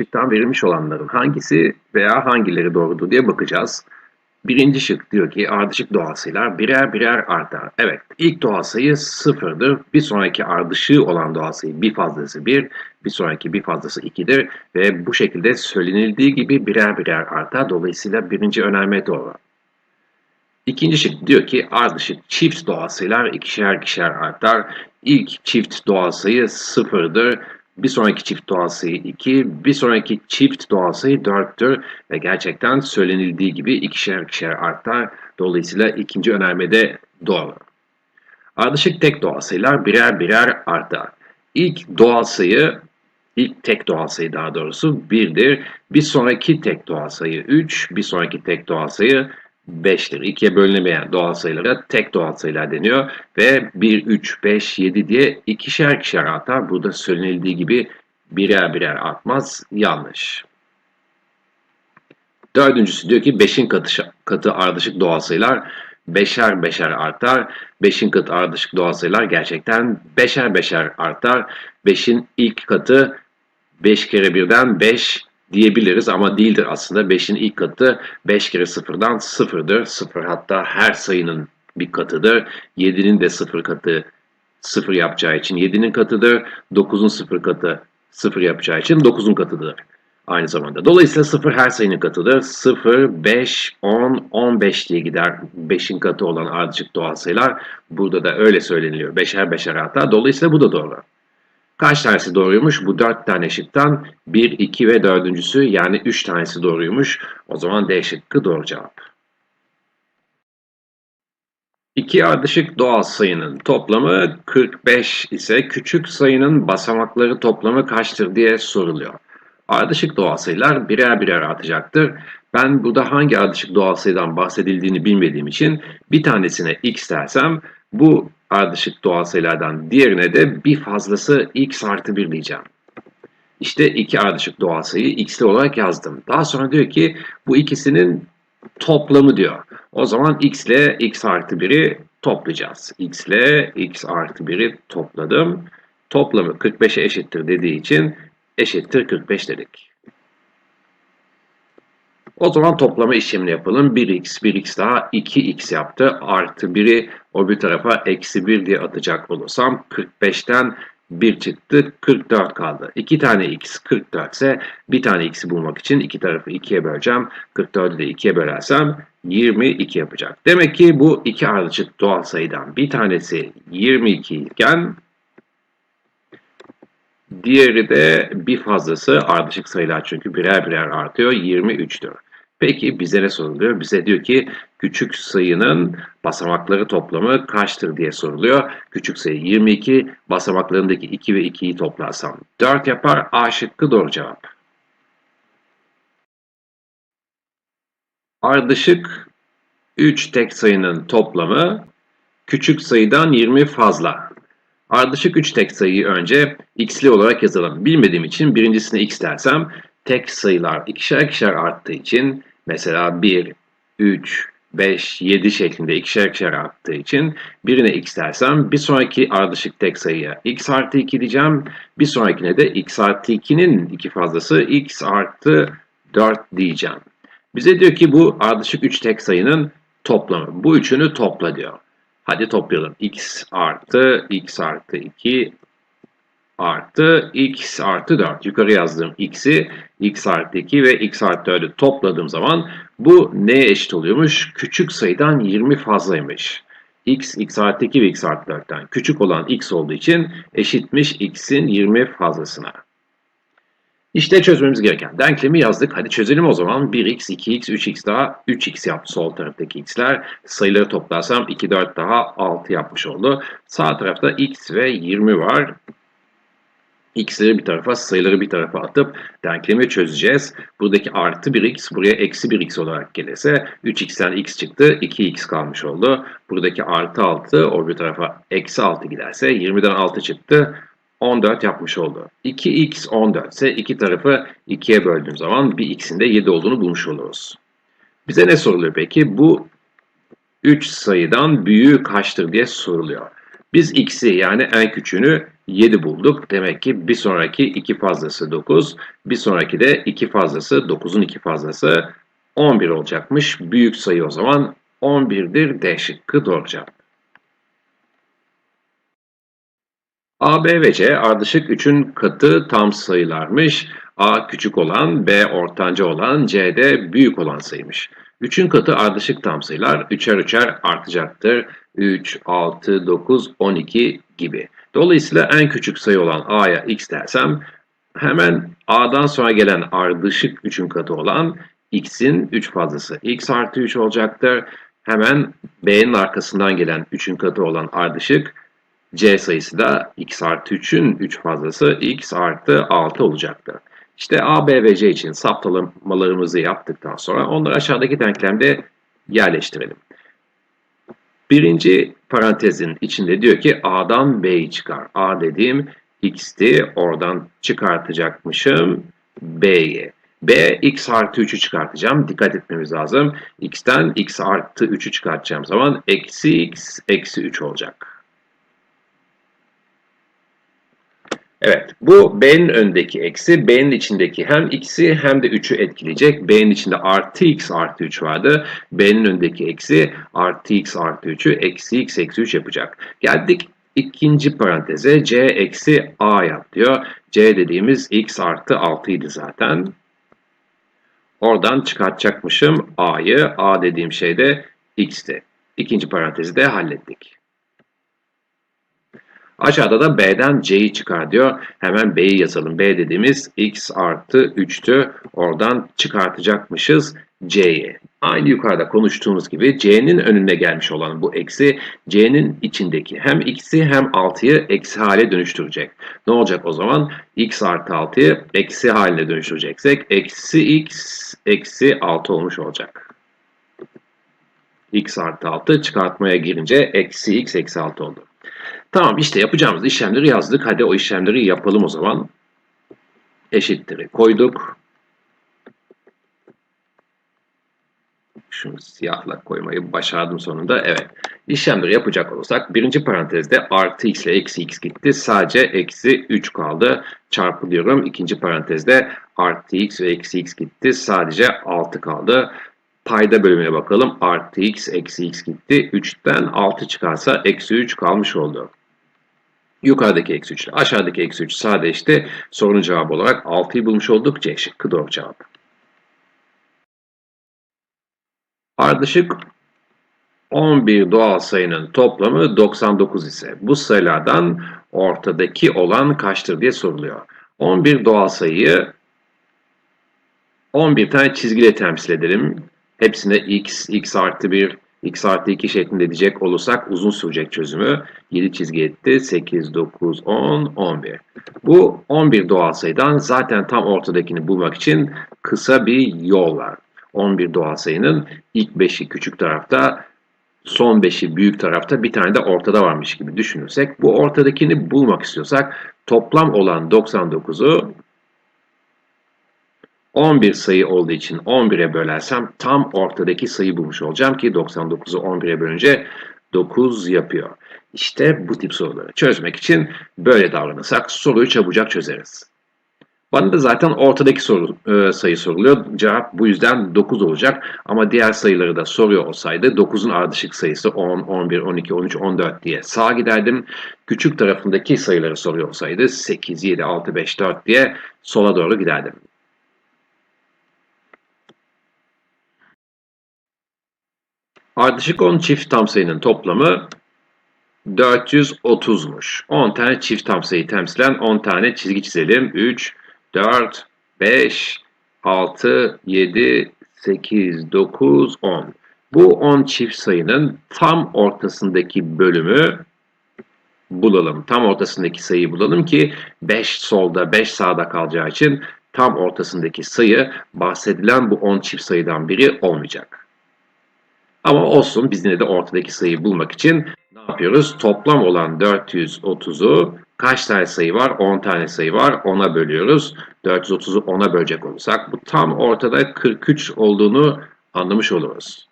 şıktan verilmiş olanların hangisi veya hangileri doğrudur diye bakacağız. Birinci şık diyor ki ardışık doğal birer birer artar. Evet ilk doğal sıfırdır. Bir sonraki ardışığı olan doğal bir fazlası bir, bir sonraki bir fazlası ikidir. Ve bu şekilde söylenildiği gibi birer birer artar. Dolayısıyla birinci önerme doğru. İkinci şık diyor ki ardışık çift doğal ikişer ikişer artar. İlk çift doğal sıfırdır. Bir sonraki çift doğal sayı 2, bir sonraki çift doğal sayı 4'tür ve gerçekten söylenildiği gibi ikişer ikişer artar. Dolayısıyla ikinci önermede doğru. Ardışık tek doğal birer birer artar. İlk doğal sayı, ilk tek doğal sayı daha doğrusu 1'dir. Bir sonraki tek doğal sayı 3, bir sonraki tek doğal sayı 5'tir. İkiye bölünemeyen doğal sayılara tek doğal sayılar deniyor. Ve 1, 3, 5, 7 diye ikişer ikişer artar. Burada söylenildiği gibi birer birer artmaz. Yanlış. Dördüncüsü diyor ki 5'in katı, katı ardışık doğal sayılar beşer beşer artar. 5'in katı ardışık doğal sayılar gerçekten beşer beşer artar. 5'in ilk katı 5 kere birden 5 diyebiliriz ama değildir aslında. 5'in ilk katı 5 kere sıfırdan sıfırdır. Sıfır hatta her sayının bir katıdır. 7'nin de sıfır katı sıfır yapacağı için 7'nin katıdır. 9'un sıfır katı sıfır yapacağı için 9'un katıdır aynı zamanda. Dolayısıyla sıfır her sayının katıdır. 0, 5, 10, 15 diye gider 5'in katı olan ardışık doğal sayılar. Burada da öyle söyleniliyor. Beşer beşer hatta. Dolayısıyla bu da doğru. Kaç tanesi doğruymuş? Bu dört tane şıktan 1, 2 ve dördüncüsü yani 3 tanesi doğruymuş. O zaman D şıkkı doğru cevap. İki ardışık doğal sayının toplamı 45 ise küçük sayının basamakları toplamı kaçtır diye soruluyor. Ardışık doğal sayılar birer birer artacaktır. Ben burada hangi ardışık doğal sayıdan bahsedildiğini bilmediğim için bir tanesine x dersem bu ardışık doğal sayılardan diğerine de bir fazlası x artı 1 diyeceğim. İşte iki ardışık doğal sayı x'li olarak yazdım. Daha sonra diyor ki bu ikisinin toplamı diyor. O zaman x ile x artı 1'i toplayacağız. x ile x artı 1'i topladım. Toplamı 45'e eşittir dediği için eşittir 45 dedik. O zaman toplama işlemini yapalım. 1x, 1x daha 2x yaptı. Artı 1'i o bir tarafa eksi 1 diye atacak olursam 45'ten 1 çıktı. 44 kaldı. 2 tane x 44 ise bir tane x'i bulmak için iki tarafı 2'ye böleceğim. 44'ü de 2'ye bölersem 22 yapacak. Demek ki bu iki ardışık doğal sayıdan bir tanesi 22 iken diğeri de bir fazlası ardışık sayılar çünkü birer birer artıyor 23'tür. Peki bize ne soruluyor? Bize diyor ki küçük sayının basamakları toplamı kaçtır diye soruluyor. Küçük sayı 22, basamaklarındaki 2 ve 2'yi toplarsam 4 yapar. A şıkkı doğru cevap. Ardışık 3 tek sayının toplamı küçük sayıdan 20 fazla. Ardışık 3 tek sayıyı önce x'li olarak yazalım. Bilmediğim için birincisine x dersem tek sayılar ikişer ikişer arttığı için Mesela 1, 3, 5, 7 şeklinde ikişer ikişer arttığı için birine x dersem bir sonraki ardışık tek sayıya x artı 2 diyeceğim. Bir sonrakine de x artı 2'nin iki fazlası x artı 4 diyeceğim. Bize diyor ki bu ardışık 3 tek sayının toplamı. Bu üçünü topla diyor. Hadi toplayalım. x artı x artı 2 artı x artı 4. Yukarı yazdığım x'i x artı 2 ve x artı 4'ü topladığım zaman bu neye eşit oluyormuş? Küçük sayıdan 20 fazlaymış. x, x artı 2 ve x artı 4'ten küçük olan x olduğu için eşitmiş x'in 20 fazlasına. İşte çözmemiz gereken denklemi yazdık. Hadi çözelim o zaman. 1x, 2x, 3x daha 3x yaptı sol taraftaki x'ler. Sayıları toplarsam 2, 4 daha 6 yapmış oldu. Sağ tarafta x ve 20 var x'leri bir tarafa, sayıları bir tarafa atıp denklemi çözeceğiz. Buradaki artı 1x buraya eksi 1x olarak gelirse 3x'ten x çıktı, 2x kalmış oldu. Buradaki artı 6 o bir tarafa eksi 6 giderse 20'den 6 çıktı. 14 yapmış oldu. 2x 14 ise iki tarafı 2'ye böldüğüm zaman bir x'in de 7 olduğunu bulmuş oluruz. Bize ne soruluyor peki? Bu 3 sayıdan büyüğü kaçtır diye soruluyor. Biz x'i yani en küçüğünü 7 bulduk. Demek ki bir sonraki 2 fazlası 9. Bir sonraki de 2 fazlası 9'un 2 fazlası 11 olacakmış. Büyük sayı o zaman 11'dir. D şıkkı doğru cevap. A, B ve C ardışık 3'ün katı tam sayılarmış. A küçük olan, B ortanca olan, C de büyük olan sayıymış. 3'ün katı ardışık tam sayılar. 3'er 3'er artacaktır. 3, 6, 9, 12 gibi. Dolayısıyla en küçük sayı olan A'ya X dersem hemen A'dan sonra gelen ardışık 3'ün katı olan X'in 3 fazlası X artı 3 olacaktır. Hemen B'nin arkasından gelen 3'ün katı olan ardışık C sayısı da X artı 3'ün 3 fazlası X artı 6 olacaktır. İşte A, B ve C için saptalamalarımızı yaptıktan sonra onları aşağıdaki denklemde yerleştirelim. Birinci parantezin içinde diyor ki A'dan B'yi çıkar. A dediğim X'ti. Oradan çıkartacakmışım B'yi. B, X artı 3'ü çıkartacağım. Dikkat etmemiz lazım. X'ten X artı 3'ü çıkartacağım zaman eksi X eksi 3 olacak. Evet, bu B'nin öndeki eksi, B'nin içindeki hem X'i hem de 3'ü etkileyecek. B'nin içinde artı X artı 3 vardı. B'nin öndeki eksi artı X artı 3'ü eksi X eksi 3 yapacak. Geldik ikinci paranteze C eksi A yap diyor. C dediğimiz X artı 6 idi zaten. Oradan çıkartacakmışım A'yı. A dediğim şey de X'ti. İkinci parantezi de hallettik. Aşağıda da B'den C'yi çıkar diyor. Hemen B'yi yazalım. B dediğimiz X artı 3'tü. Oradan çıkartacakmışız C'yi. Aynı yukarıda konuştuğumuz gibi C'nin önüne gelmiş olan bu eksi C'nin içindeki hem X'i hem 6'yı eksi hale dönüştürecek. Ne olacak o zaman? X artı 6'yı eksi haline dönüştüreceksek eksi X eksi 6 olmuş olacak. X artı 6 çıkartmaya girince eksi X eksi 6 oldu. Tamam işte yapacağımız işlemleri yazdık. Hadi o işlemleri yapalım o zaman. Eşittir'i koyduk. Şunu siyahla koymayı başardım sonunda. Evet. İşlemleri yapacak olursak birinci parantezde artı x ile eksi x gitti. Sadece eksi 3 kaldı. Çarpılıyorum. İkinci parantezde artı x ve eksi x gitti. Sadece 6 kaldı. Payda bölümüne bakalım. Artı x, eksi x gitti. 3'ten 6 çıkarsa eksi 3 kalmış oldu. Yukarıdaki eksi 3 ile aşağıdaki eksi 3 sadeleşti. Sorunun cevabı olarak 6'yı bulmuş olduk. C şıkkı doğru cevap. Ardışık 11 doğal sayının toplamı 99 ise bu sayılardan ortadaki olan kaçtır diye soruluyor. 11 doğal sayıyı 11 tane çizgiyle temsil edelim. Hepsine x, x artı 1, x artı 2 şeklinde diyecek olursak uzun sürecek çözümü. 7 çizgi etti. 8, 9, 10, 11. Bu 11 doğal sayıdan zaten tam ortadakini bulmak için kısa bir yol var. 11 doğal sayının ilk 5'i küçük tarafta, son 5'i büyük tarafta bir tane de ortada varmış gibi düşünürsek bu ortadakini bulmak istiyorsak toplam olan 99'u 11 sayı olduğu için 11'e bölersem tam ortadaki sayı bulmuş olacağım ki 99'u 11'e bölünce 9 yapıyor. İşte bu tip soruları çözmek için böyle davranırsak soruyu çabucak çözeriz. Bana da zaten ortadaki soru, e, sayı soruluyor. Cevap bu yüzden 9 olacak. Ama diğer sayıları da soruyor olsaydı 9'un ardışık sayısı 10, 11, 12, 13, 14 diye sağa giderdim. Küçük tarafındaki sayıları soruyor olsaydı 8, 7, 6, 5, 4 diye sola doğru giderdim. Ardışık 10 çift tam sayının toplamı 430'muş. 10 tane çift tam sayı temsilen 10 tane çizgi çizelim. 3, 4, 5, 6, 7, 8, 9, 10. Bu 10 çift sayının tam ortasındaki bölümü bulalım. Tam ortasındaki sayıyı bulalım ki 5 solda 5 sağda kalacağı için tam ortasındaki sayı bahsedilen bu 10 çift sayıdan biri olmayacak. Ama olsun biz yine de ortadaki sayıyı bulmak için ne yapıyoruz? Toplam olan 430'u kaç tane sayı var? 10 tane sayı var. 10'a bölüyoruz. 430'u 10'a bölecek olursak bu tam ortada 43 olduğunu anlamış oluruz.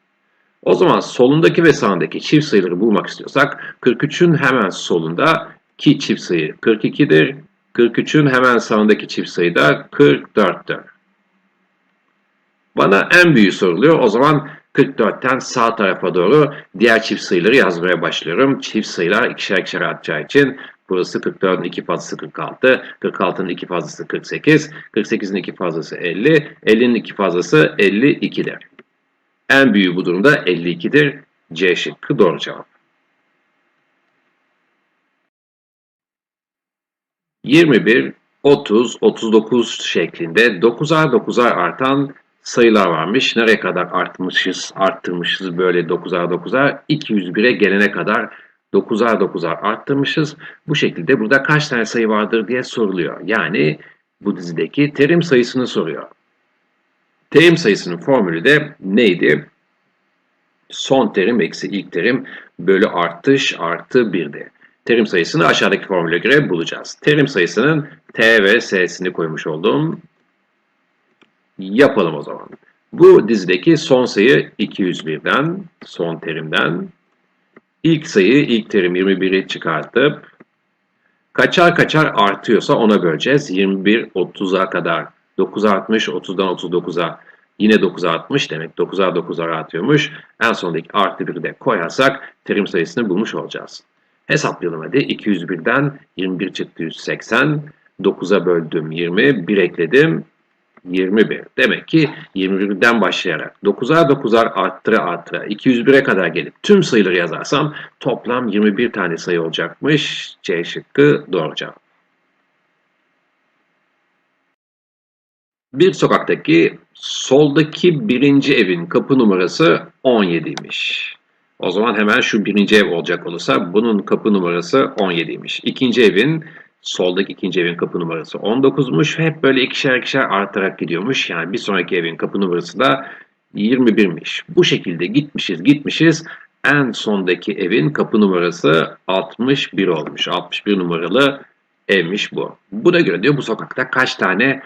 O zaman solundaki ve sağındaki çift sayıları bulmak istiyorsak 43'ün hemen solunda ki çift sayı 42'dir. 43'ün hemen sağındaki çift sayı da 44'tür. Bana en büyüğü soruluyor. O zaman 44'ten sağ tarafa doğru diğer çift sayıları yazmaya başlıyorum. Çift sayılar ikişer ikişer artacağı için burası 44'ün 2 fazlası 46, 46'nın 2 fazlası 48, 48'in 2 fazlası 50, 50'nin 2 fazlası 52'dir. En büyüğü bu durumda 52'dir. C şıkkı doğru cevap. 21, 30, 39 şeklinde 9'ar 9'ar artan sayılar varmış. Nereye kadar artmışız, arttırmışız böyle 9'ar 9'ar? 201'e gelene kadar 9'ar 9'ar arttırmışız. Bu şekilde burada kaç tane sayı vardır diye soruluyor. Yani bu dizideki terim sayısını soruyor. Terim sayısının formülü de neydi? Son terim eksi ilk terim bölü artış artı 1'di. Terim sayısını aşağıdaki formüle göre bulacağız. Terim sayısının T ve S'sini koymuş oldum. Yapalım o zaman. Bu dizideki son sayı 201'den, son terimden. İlk sayı, ilk terim 21'i çıkartıp kaçar kaçar artıyorsa ona böleceğiz. 21, 30'a kadar 9 artmış, 30'dan 39'a yine 9'a artmış demek 9'a 9'a artıyormuş. En sondaki artı 1'i de koyarsak terim sayısını bulmuş olacağız. Hesaplayalım hadi. 201'den 21 çıktı 180. 9'a böldüm 20. 1 ekledim. 21. Demek ki 21'den başlayarak 9'ar 9'ar arttıra arttıra 201'e kadar gelip tüm sayıları yazarsam toplam 21 tane sayı olacakmış. C şıkkı doğru cevap. Bir sokaktaki soldaki birinci evin kapı numarası 17'ymiş. O zaman hemen şu birinci ev olacak olursa bunun kapı numarası 17'ymiş. İkinci evin soldaki ikinci evin kapı numarası 19'muş ve hep böyle ikişer ikişer artarak gidiyormuş. Yani bir sonraki evin kapı numarası da 21'miş. Bu şekilde gitmişiz gitmişiz. En sondaki evin kapı numarası 61 olmuş. 61 numaralı evmiş bu. Buna göre diyor bu sokakta kaç tane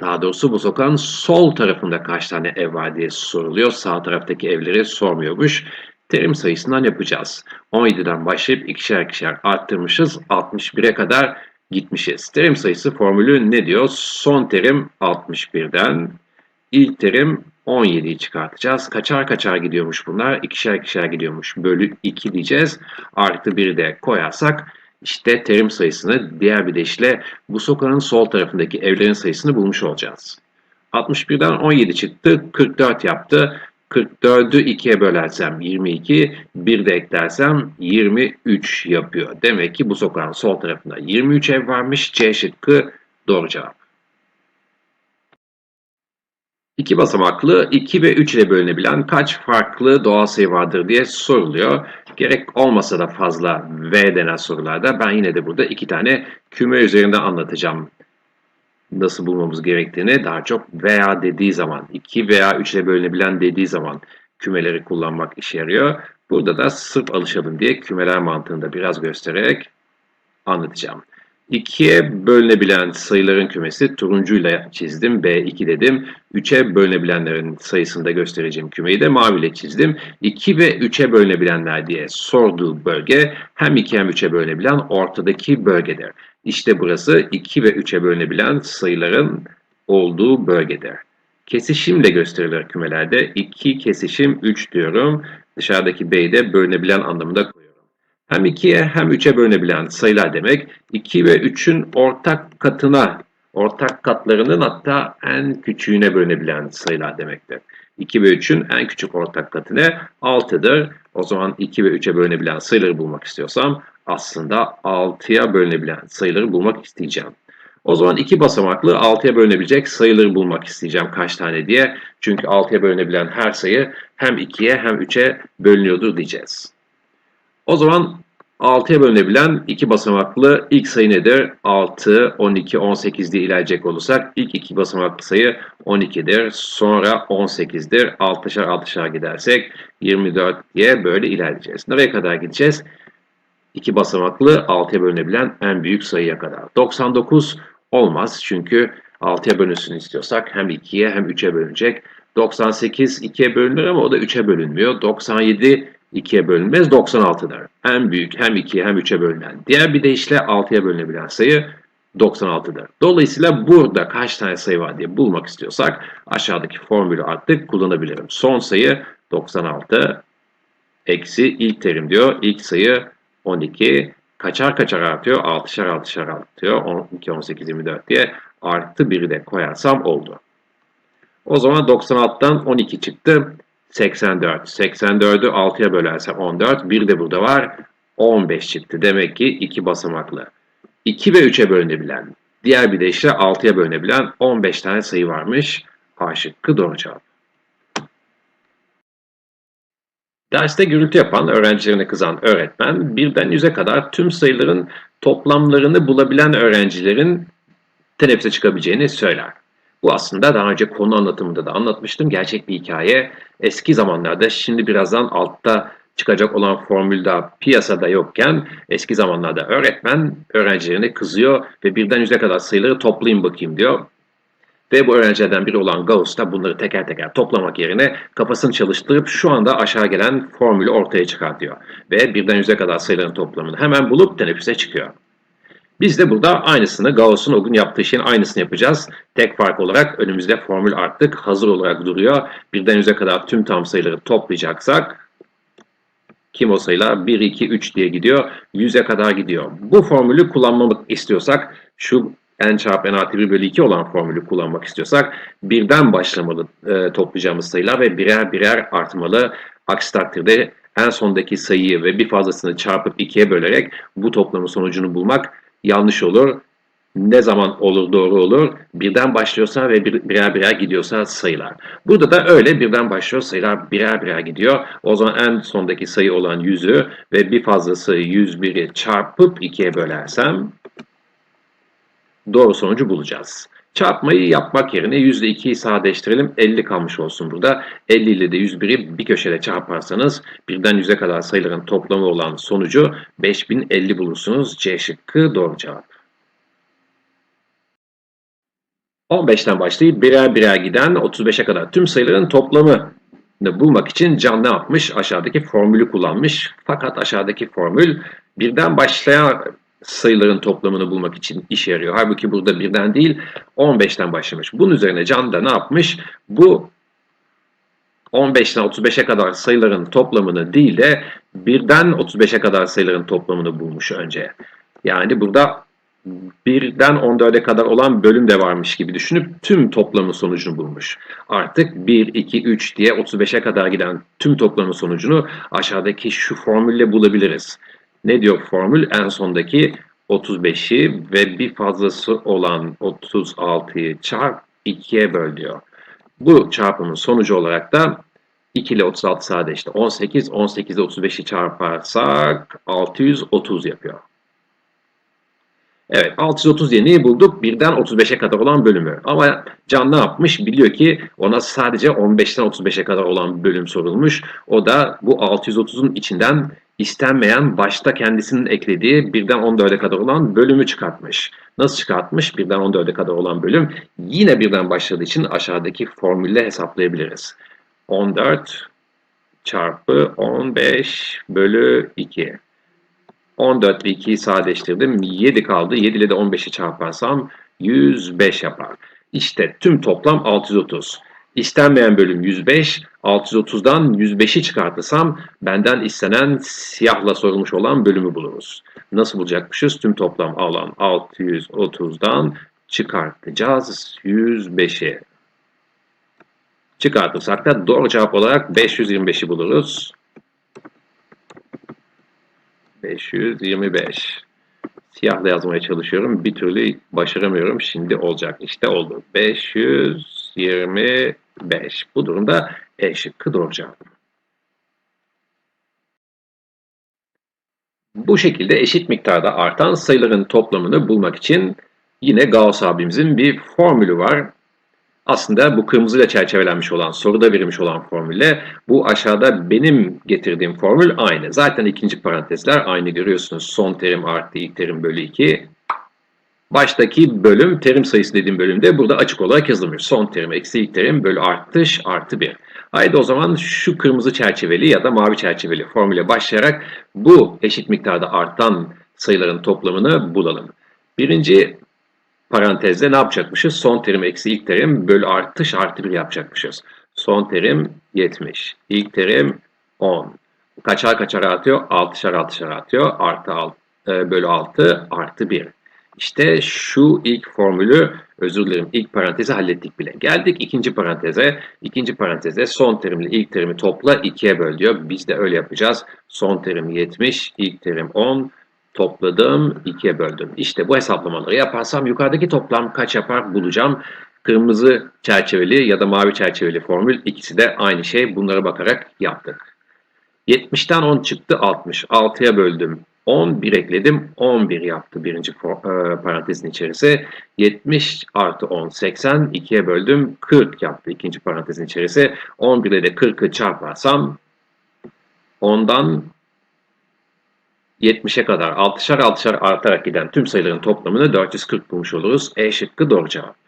daha doğrusu bu sokağın sol tarafında kaç tane ev var diye soruluyor. Sağ taraftaki evleri sormuyormuş terim sayısından yapacağız. 17'den başlayıp ikişer ikişer arttırmışız. 61'e kadar gitmişiz. Terim sayısı formülü ne diyor? Son terim 61'den ilk terim 17'yi çıkartacağız. Kaçar kaçar gidiyormuş bunlar. İkişer ikişer gidiyormuş. Bölü 2 diyeceğiz. Artı 1'i de koyarsak işte terim sayısını diğer bir deyişle bu sokağın sol tarafındaki evlerin sayısını bulmuş olacağız. 61'den 17 çıktı. 44 yaptı. 44'ü 2'ye bölersem 22, 1 de eklersem 23 yapıyor. Demek ki bu sokağın sol tarafında 23 ev varmış. C şıkkı doğru cevap. İki basamaklı 2 ve 3 ile bölünebilen kaç farklı doğal sayı vardır diye soruluyor. Gerek olmasa da fazla V denen sorularda ben yine de burada iki tane küme üzerinde anlatacağım nasıl bulmamız gerektiğini daha çok veya dediği zaman, 2 veya 3 ile bölünebilen dediği zaman kümeleri kullanmak işe yarıyor. Burada da sırf alışalım diye kümeler mantığında biraz göstererek anlatacağım. 2'ye bölünebilen sayıların kümesi turuncuyla çizdim. B2 dedim. 3'e bölünebilenlerin sayısını da göstereceğim kümeyi de maviyle çizdim. 2 ve 3'e bölünebilenler diye sorduğu bölge hem 2 hem 3'e bölünebilen ortadaki bölgedir. İşte burası 2 ve 3'e bölünebilen sayıların olduğu bölgedir. Kesişimle gösterilir kümelerde. 2 kesişim 3 diyorum. Dışarıdaki B'yi de bölünebilen anlamında koyuyorum. Hem 2'ye hem 3'e bölünebilen sayılar demek 2 ve 3'ün ortak katına, ortak katlarının hatta en küçüğüne bölünebilen sayılar demektir. 2 ve 3'ün en küçük ortak katı ne? 6'dır. O zaman 2 ve 3'e bölünebilen sayıları bulmak istiyorsam aslında 6'ya bölünebilen sayıları bulmak isteyeceğim. O zaman iki basamaklı 6'ya bölünebilecek sayıları bulmak isteyeceğim kaç tane diye. Çünkü 6'ya bölünebilen her sayı hem 2'ye hem 3'e bölünüyordur diyeceğiz. O zaman 6'ya bölünebilen iki basamaklı ilk sayı nedir? 6, 12, 18 diye ilerleyecek olursak ilk iki basamaklı sayı 12'dir. Sonra 18'dir. 6'şar 6'şar gidersek 24 diye böyle ilerleyeceğiz. Nereye kadar gideceğiz? İki basamaklı 6'ya bölünebilen en büyük sayıya kadar. 99 olmaz çünkü 6'ya bölünsün istiyorsak hem 2'ye hem 3'e bölünecek. 98 2'ye bölünür ama o da 3'e bölünmüyor. 97 2'ye bölünmez 96'dır. En büyük hem 2'ye hem 3'e bölünen. Diğer bir deyişle 6'ya bölünebilen sayı 96'dır. Dolayısıyla burada kaç tane sayı var diye bulmak istiyorsak aşağıdaki formülü artık kullanabilirim. Son sayı 96 eksi ilk terim diyor. İlk sayı 12 kaçar kaçar artıyor? 6'şar 6'şar artıyor. 12, 18, 24 diye artı 1'i de koyarsam oldu. O zaman 96'dan 12 çıktı. 84. 84'ü 6'ya bölersem 14. 1 de burada var. 15 çıktı. Demek ki 2 basamaklı. 2 ve 3'e bölünebilen, diğer bir deyişle 6'ya bölünebilen 15 tane sayı varmış. A şıkkı doğru cevap. Derste gürültü yapan, öğrencilerine kızan öğretmen, birden yüze kadar tüm sayıların toplamlarını bulabilen öğrencilerin teneffüse çıkabileceğini söyler. Bu aslında daha önce konu anlatımında da anlatmıştım. Gerçek bir hikaye. Eski zamanlarda, şimdi birazdan altta çıkacak olan formülde piyasada yokken eski zamanlarda öğretmen öğrencilerine kızıyor ve birden yüze kadar sayıları toplayın bakayım diyor. Ve bu öğrencilerden biri olan Gauss da bunları teker teker toplamak yerine kafasını çalıştırıp şu anda aşağı gelen formülü ortaya çıkartıyor. Ve birden yüze kadar sayıların toplamını hemen bulup teneffüse çıkıyor. Biz de burada aynısını Gauss'un o gün yaptığı şeyin aynısını yapacağız. Tek fark olarak önümüzde formül artık hazır olarak duruyor. Birden yüze kadar tüm tam sayıları toplayacaksak kim o sayılar 1, 2, 3 diye gidiyor. 100'e kadar gidiyor. Bu formülü kullanmamak istiyorsak şu n çarpı n artı 1 bölü 2 olan formülü kullanmak istiyorsak birden başlamalı e, toplayacağımız sayılar ve birer birer artmalı. Aksi takdirde en sondaki sayıyı ve bir fazlasını çarpıp 2'ye bölerek bu toplamın sonucunu bulmak yanlış olur. Ne zaman olur doğru olur? Birden başlıyorsa ve bir, birer birer gidiyorsa sayılar. Burada da öyle birden başlıyor sayılar birer birer gidiyor. O zaman en sondaki sayı olan 100'ü ve bir fazlası 101'i çarpıp 2'ye bölersem doğru sonucu bulacağız. Çarpmayı yapmak yerine %2'yi sadeleştirelim. 50 kalmış olsun burada. 50 ile de 101'i bir köşede çarparsanız birden 100'e kadar sayıların toplamı olan sonucu 5050 bulursunuz. C şıkkı doğru cevap. 15'ten başlayıp birer birer giden 35'e kadar tüm sayıların toplamı bulmak için Can ne yapmış? Aşağıdaki formülü kullanmış. Fakat aşağıdaki formül birden başlayan sayıların toplamını bulmak için işe yarıyor. Halbuki burada birden değil 15'ten başlamış. Bunun üzerine Can da ne yapmış? Bu 15'ten 35'e kadar sayıların toplamını değil de birden 35'e kadar sayıların toplamını bulmuş önce. Yani burada birden 14'e kadar olan bölüm de varmış gibi düşünüp tüm toplamın sonucunu bulmuş. Artık 1, 2, 3 diye 35'e kadar giden tüm toplamın sonucunu aşağıdaki şu formülle bulabiliriz. Ne diyor formül? En sondaki 35'i ve bir fazlası olan 36'yı çarp 2'ye böl diyor. Bu çarpımın sonucu olarak da 2 ile 36 sadeleşti. 18, 18 ile 35'i çarparsak 630 yapıyor. Evet 630 diye neyi bulduk? Birden 35'e kadar olan bölümü. Ama Can ne yapmış? Biliyor ki ona sadece 15'ten 35'e kadar olan bölüm sorulmuş. O da bu 630'un içinden istenmeyen başta kendisinin eklediği birden 14'e kadar olan bölümü çıkartmış. Nasıl çıkartmış? Birden 14'e kadar olan bölüm yine birden başladığı için aşağıdaki formülle hesaplayabiliriz. 14 çarpı 15 bölü 2. 14 ile 2'yi sadeleştirdim. 7 kaldı. 7 ile de 15'i çarparsam 105 yapar. İşte tüm toplam 630. İstenmeyen bölüm 105. 630'dan 105'i çıkartırsam benden istenen siyahla sorulmuş olan bölümü buluruz. Nasıl bulacakmışız? Tüm toplam alan 630'dan çıkartacağız 105'i. Çıkartırsak da doğru cevap olarak 525'i buluruz. 525. Siyahla yazmaya çalışıyorum. Bir türlü başaramıyorum. Şimdi olacak. İşte oldu. 525. Bu durumda E şıkkı doğru cevap. Bu şekilde eşit miktarda artan sayıların toplamını bulmak için yine Gauss abimizin bir formülü var. Aslında bu kırmızıyla çerçevelenmiş olan, soruda verilmiş olan formülle bu aşağıda benim getirdiğim formül aynı. Zaten ikinci parantezler aynı görüyorsunuz. Son terim artı ilk terim bölü 2. Baştaki bölüm, terim sayısı dediğim bölümde burada açık olarak yazılmış. Son terim eksi ilk terim bölü artış artı 1. Haydi o zaman şu kırmızı çerçeveli ya da mavi çerçeveli formüle başlayarak bu eşit miktarda artan sayıların toplamını bulalım. Birinci parantezde ne yapacakmışız? Son terim eksi ilk terim bölü artış artı 1 yapacakmışız. Son terim 70. İlk terim 10. Kaçar kaçar artıyor? 6'şar 6'şar artıyor. Artı 6, bölü 6 artı 1. İşte şu ilk formülü, özür dilerim ilk parantezi hallettik bile. Geldik ikinci paranteze. İkinci paranteze son terimle ilk terimi topla 2'ye böl diyor. Biz de öyle yapacağız. Son terim 70, ilk terim 10. Topladım, 2'ye böldüm. İşte bu hesaplamaları yaparsam yukarıdaki toplam kaç yapar bulacağım. Kırmızı çerçeveli ya da mavi çerçeveli formül ikisi de aynı şey. Bunlara bakarak yaptık. 70'ten 10 çıktı 60. 6'ya böldüm. 10, 1 ekledim. 11 yaptı birinci e, parantezin içerisi. 70 artı 10, 80. 2'ye böldüm. 40 yaptı ikinci parantezin içerisi. 11 ile de 40'ı çarparsam 10'dan 70'e kadar 6'şar 6'şar artarak giden tüm sayıların toplamını 440 bulmuş oluruz. E şıkkı doğru cevap.